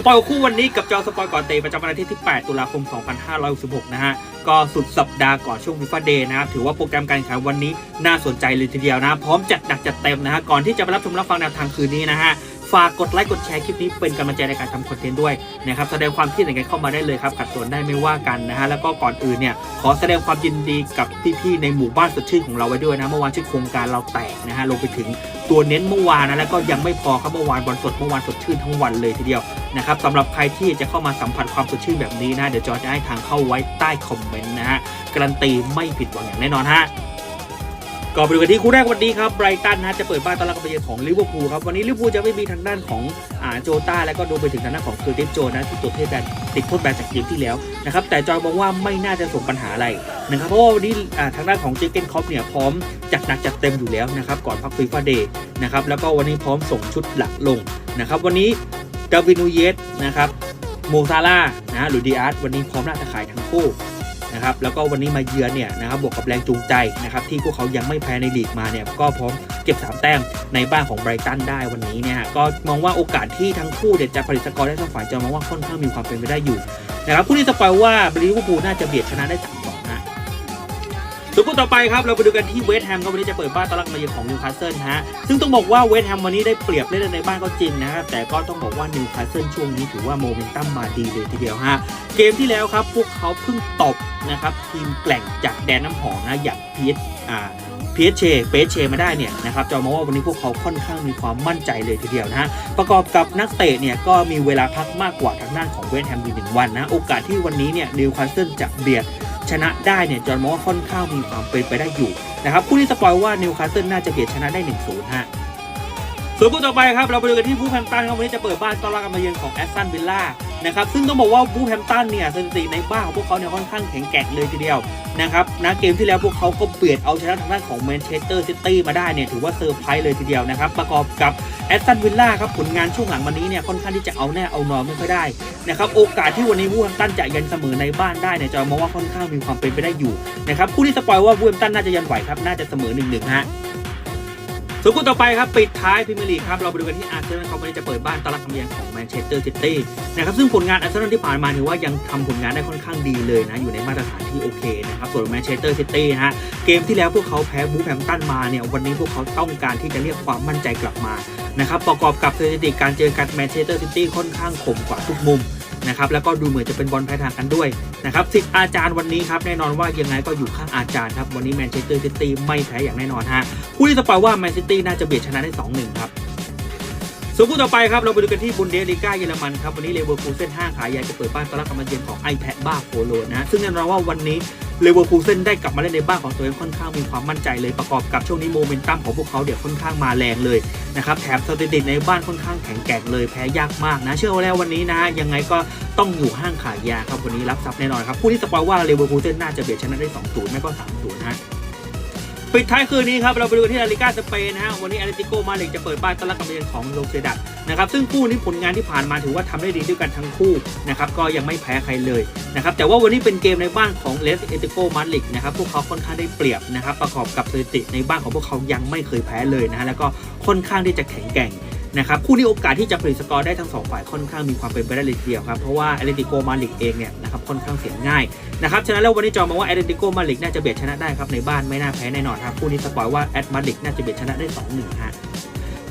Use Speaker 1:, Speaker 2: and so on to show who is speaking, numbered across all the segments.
Speaker 1: สปอยคู่วันนี้กับจอสปอยก่อนเตะประจำวันอาทิตย์ที่ 8 ตุลาคม 2566 นะฮะ ก็สุดสัปดาห์ก่อนช่วงฟิฟาเดย์นะครับ ถือว่าโปรแกรมการแข่งขันวันนี้น่าสนใจเลยทีเดียวนะ พร้อมจัดหนักจัดเต็มนะฮะ ก่อนที่จะไปรับชมรับฟังแนวทางคืนนี้นะฮะ ฝากกดไลค์กดแชร์คลิปนี้เป็นกำลังใจในการทำคอนเทนต์ด้วยนะครับแสดงความคิดเห็นกันเข้ามาได้เลยครับขัดสนได้ไม่ว่ากันนะฮะแล้วก็ก่อนอื่นเนี่ยขอแสดงความยินดีกับพี่ๆในหมู่บ้านสดชื่นของเราไว้ด้วยนะเมื่อวานชื่อโครงการเราแตกนะฮะลงไปถึงตัวเน้นเมื่อวานนะแล้วก็ยังไม่พอครับเมื่อวานบอลสดเมื่อวานสดชื่นทั้งวันเลยทีเดียวนะครับสำหรับใครที่จะเข้ามาสัมผัสความสดชื่นแบบนี้นะเดี๋ยวจอจะให้ทางเข้าไว้ใต้คอมเมนต์นะฮะการันตีไม่ผิดหวังอย่างแน่นอนฮะ ก็ไปดูกันที่คู่แรกวันนี้ครับไบรตันนะจะเปิดบ้านต้อนรับการไปเยือนของลิเวอร์พูลครับวันนี้ลิเวอร์พูลจะไม่มีทางด้านของอ่าโจต้าแล้วก็ดนไปถึงทางด้านของเคอร์ติสโจนะที่ตัวเทศแบนติดโทษแบนจากเกมที่แล้วนะครับแต่จอยมองว่าไม่น่าจะส่งปัญหาอะไรนะครับเพราะว่าวันนี้อ่าทางด้านของเจเกนคอปเนี่ยพร้อมจัดหนักจัดเต็มอยู่แล้วนะครับก่อนพักฟีฟ่าเดย์นะครับแล้วก็วันนี้พร้อมส่งชุดหลักลงนะครับวันนี้ดาวินูเยสนะครับโมซาร่านะหรือดีอาร์ตวันนี้พร้อมน่าจะขายทั้งคู่ นะครับแล้วก็วันนี้มาเยือนเนี่ยนะครับบวกกับแรงจูงใจนะครับที่พวกเขายังไม่แพ้ในลีกมาเนี่ยก็พร้อมเก็บ 3 แต้มในบ้านของไบรตันได้วันนี้เนี่ยก็มองว่าโอกาสที่ทั้งคู่เด็ดจะผลิตสกอร์ได้ทั้งฝ่ายจะมองว่าค่อนข้างมีความเป็นไปได้อยู่นะครับผู้ที่สปอยว่าลิเวอร์พูลน่าจะเบียดชนะได้3 ส่วนคู่ต่อไปครับเราไปดูกันที่เวสต์แฮมครับวันนี้จะเปิดบ้านต้อนรับมาเยือนของนิวคาสเซิลฮะซึ่งต้องบอกว่าเวสต์แฮมวันนี้ได้เปรียบเล่นในบ้านก็จริงนะครับแต่ก็ต้องบอกว่านิวคาสเซิลช่วงนี้ถือว่าโมเมนตัมมาดีเลยทีเดียวฮะเกมที่แล้วครับพวกเขาเพิ่งตบนะครับทีมแกล่งจากแดนน้ำหอมนะอย่างพีเอสอ่าพีเอสเชเปเชมาได้เนี่ยนะครับจอมาว่าวันนี้พวกเขาค่อนข้างมีความมั่นใจเลยทีเดียวนะฮะประกอบกับนักเตะเนี่ยก็มีเวลาพักมากกว่าทางด้านของเวสต์แฮมอยู่หนึ่งวันนะโอกาสที่วันนี้เนี่ยนิวคาสเซิลจะเบียด ชนะได้เนี่ยจอห์นมองว่าค่อนข้างมีความเป็นไปได้อยู่นะครับผู้ที่สปอยว่านิวคาสเซิลน่าจะเบียดชนะได้1นศูนย์ฮะส่วนคู่ต่อไปครับเราไปดูกันที่บูแฮมตันครับวันนี้จะเปิดบ้านต้อนรับการมาเยือนของแอสตันวิลล่า นะครับซึ่งต้องบอกว่าบูแฮมตันเนี่ยสถิติในบ้านของพวกเขาเนี่ยค่อนข้างแข็งแกร่งเลยทีเดียวนะครับนะเกมที่แล้วพวกเขาก็เปลี่ยนเอาชนะทางด้านของแมนเชสเตอร์ซิตี้มาได้เนี่ยถือว่าเซอร์ไพรส์เลยทีเดียวนะครับประกอบกับแอสตันวิลล่าครับผลงานช่วงหลังมานี้เนี่ยค่อนข้างที่จะเอาแน่เอานอนไม่ค่อยได้นะครับโอกาสที่วันนี้บูแฮมตันจะยันเสมอในบ้านได้เนี่ยจอยมองว่าค่อนข้างมีความเป็นไปได้อยู่นะครับคู่ที่สปอยว่าบูแฮมตันน่าจะยันไหวครับน่าจะเสมอหนึ่งหนึ่งฮะ ส่วนคู่ต่อไปครับปิดท้ายพรีเมียร์ลีกครับเราไปดูกันที่อาร์เซนอลเขาวันนี้จะเปิดบ้านต้อนรับคำเยือนของแมนเชสเตอร์ซิตี้นะครับซึ่งผลงานอาร์เซนอลที่ผ่านมาถือว่ายังทำผลงานได้ค่อนข้างดีเลยนะอยู่ในมาตรฐานที่โอเคนะครับส่วนแมนเชสเตอร์ซิตี้นะฮะเกมที่แล้วพวกเขาแพ้บูแฮมตันมาเนี่ยวันนี้พวกเขาต้องการที่จะเรียกความมั่นใจกลับมานะครับประกอบกับสถิติการเจอกันแมนเชสเตอร์ซิตี้ค่อนข้างข่มกว่าทุกมุม นะครับแล้วก็ดูเหมือนจะเป็นบอลแพ้ทางกันด้วยนะครับสิทธิ์อาจารย์วันนี้ครับแน่นอนว่ายังไงก็อยู่ข้างอาจารย์ครับวันนี้แมนเชสเตอร์ซิตี้ไม่แพ้อย่างแน่นอนฮะผู้ที่สปอยว่าแมนซิตี้น่าจะเบียดชนะได้2-1ครับส่วนคู่ต่อไปครับเราไปดูกันที่บุนเดสลีกาเยอรมันครับวันนี้เลเวอร์คูเซ่นห้างขายใหญ่จะเปิดบ้านต้อนรับการมาเยือนของไอแพดบ้าโฟโลนะซึ่งแน่นอนว่าวันนี้ เลเวอร์คูเซนได้กลับมาเล่นในบ้านของตัวเองค่อนข้างมีความมั่นใจเลยประกอบกับช่วงนี้โมเมนตัมของพวกเขาเดี๋ยวค่อนข้างมาแรงเลยนะครับแถมสถิติในบ้านค่อนข้างแข็งแกร่งเลยแพ้ยากมากนะ เชื่อว่าแล้ววันนี้นะยังไงก็ต้องอยู่ห้างขายยาครับวันนี้รับทรัพย์แน่นอนครับผู้ที่สปอยว่าเลเวอร์คูเซนน่าจะเบียดชนะได้2-0ไม่ก็3-0นะ ปิดท้ายคืนนี้ครับ เราไปดูที่ลาลิกาสเปนนะฮะ วันนี้แอตเลติโกมาดริดจะเปิดบ้านต้อนรับกับเยือนของโลเซดักนะครับ ซึ่งคู่นี้ผลงานที่ผ่านมาถือว่าทำได้ดีด้วยกันทั้งคู่นะครับ ก็ยังไม่แพ้ใครเลยนะครับ แต่ว่าวันนี้เป็นเกมในบ้านของเลสเอติโกมาดริดนะครับ พวกเขาค่อนข้างได้เปรียบนะครับ ประกอบกับสถิติในบ้านของพวกเขายังไม่เคยแพ้เลยนะฮะ แล้วก็ค่อนข้างที่จะแข็งแกร่ง นะครับคู่นี้โอกาสที่จะผลิตสกอร์ได้ทั้งสองฝ่ายค่อนข้างมีความเป็นไปได้เลยทีเดียวครับ เพราะว่าแอตเลติโกมาลิกเองเนี่ยนะครับค่อนข้างเสียง่ายนะครับฉะนั้นแล้ววันนี้จอมองว่าแอตเลติโกมาลิกน่าจะเบียดชนะได้ครับในบ้านไม่น่าแพ้แน่นอนครับคู่นี้สกอร์ว่าแอตมาลิกน่าจะเบียดชนะได้2-1ฮะ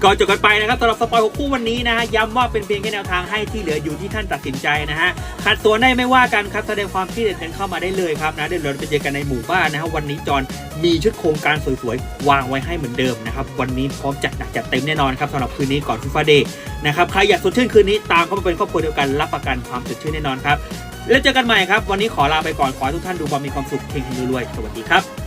Speaker 1: ก่อนจบกันไปนะครับสำหรับสปอยของคู่วันนี้นะฮะย้ำว่าเป็นเพียงแค่แนวทางให้ที่เหลืออยู่ที่ท่านตัดสินใจนะฮะขัดตัวได้ไม่ว่ากันครับแสดงความคิดเห็นกันเข้ามาได้เลยครับนะเดี๋ยวเราไปเจอกันในหมู่บ้านนะฮะวันนี้จอนมีชุดโครงการสวยๆ วางไว้ให้เหมือนเดิมนะครับวันนี้พร้อมจัดหนักจัดเต็มแน่นอนครับสำหรับคืนนี้ก่อนฟิฟาเดย์นะครับใครอยากสดชื่นคืนนี้ตามเข้ามาเป็นครอบครัวเดียวกันรับประกันความสดชื่นแน่นอนครับแล้วเจอกันใหม่ครับวันนี้ขอลาไปก่อนขอให้ทุกท่านดูบอลมีความสุขเฮงๆรวยๆสวัสดีครับ